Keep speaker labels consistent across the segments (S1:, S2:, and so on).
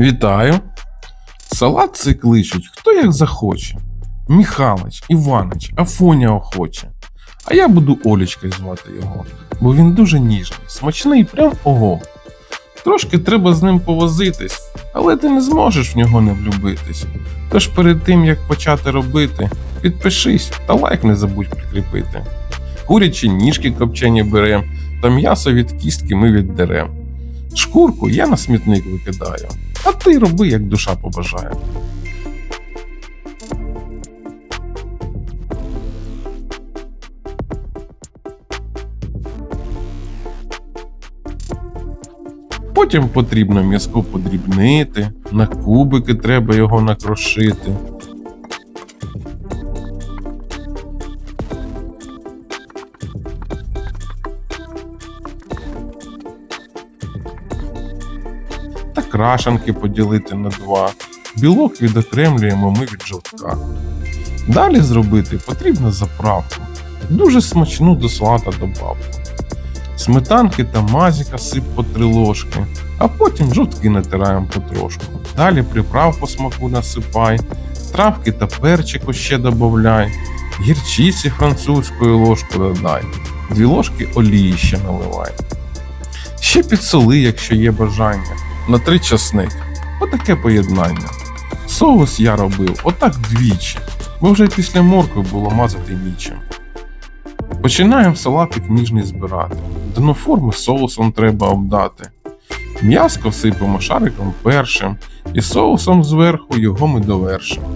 S1: Вітаю. Салат цей кличуть, хто як захоче. Міхалич, Іванич, Афоня охоче. А я буду Олічкою звати його, бо він дуже ніжний, смачний, прям ого. Трошки треба з ним повозитись, але ти не зможеш в нього не влюбитись. Тож перед тим як почати робити, підпишись та лайк не забудь прикріпити. Курячі ніжки копчені берем, та м'ясо від кістки ми віддерем. Шкурку я на смітник викидаю, а ти роби, як душа побажає. Потім потрібно м'язко подрібнити, на кубики треба його накрошити. Та крашанки поділити на два. Білок відокремлюємо ми від жовтка. Далі зробити потрібно заправку. Дуже смачну до салата добавку. Сметанки та мазіка сип по три ложки, а потім жовтки натираємо потрошку. Далі приправ по смаку насипай, травки та перчику ще добавляй, гірчиці французькою ложку додай, дві ложки олії ще наливай. Ще підсоли, якщо є бажання на три часник. Отаке поєднання. Соус я робив отак двічі, бо вже після моркви було мазати нічим. Починаємо салатик ніжний збирати. Дно форми соусом треба обдати. М'яско всипемо шариком першим, і соусом зверху його ми довершимо.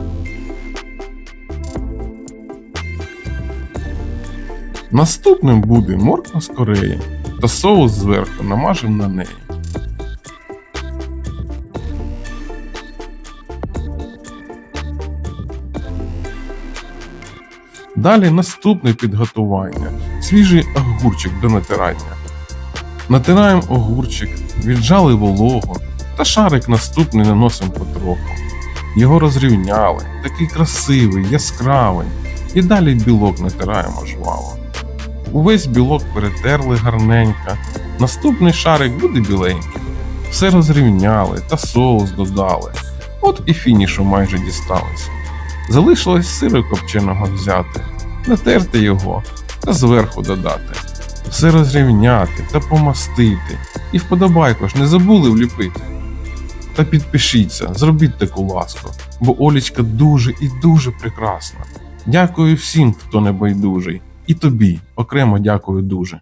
S1: Наступним буде морква з кореї, та соус зверху намажемо на неї. Далі наступне підготування. Свіжий огурчик до натирання. Натираємо огурчик, віджали вологу та шарик наступний наносимо потроху. Його розрівняли, такий красивий, яскравий. І далі білок натираємо жваво. Увесь білок перетерли гарненько. Наступний шарик буде біленький. Все розрівняли та соус додали. От і фінішу майже дісталися. Залишилось сиру копченого взяти, натерти його та зверху додати. Все розрівняти та помастити. І вподобайку ж не забули вліпити. Та підпишіться, зробіть таку ласку, бо Олічка дуже і дуже прекрасна. Дякую всім, хто не байдужий, і тобі окремо дякую дуже.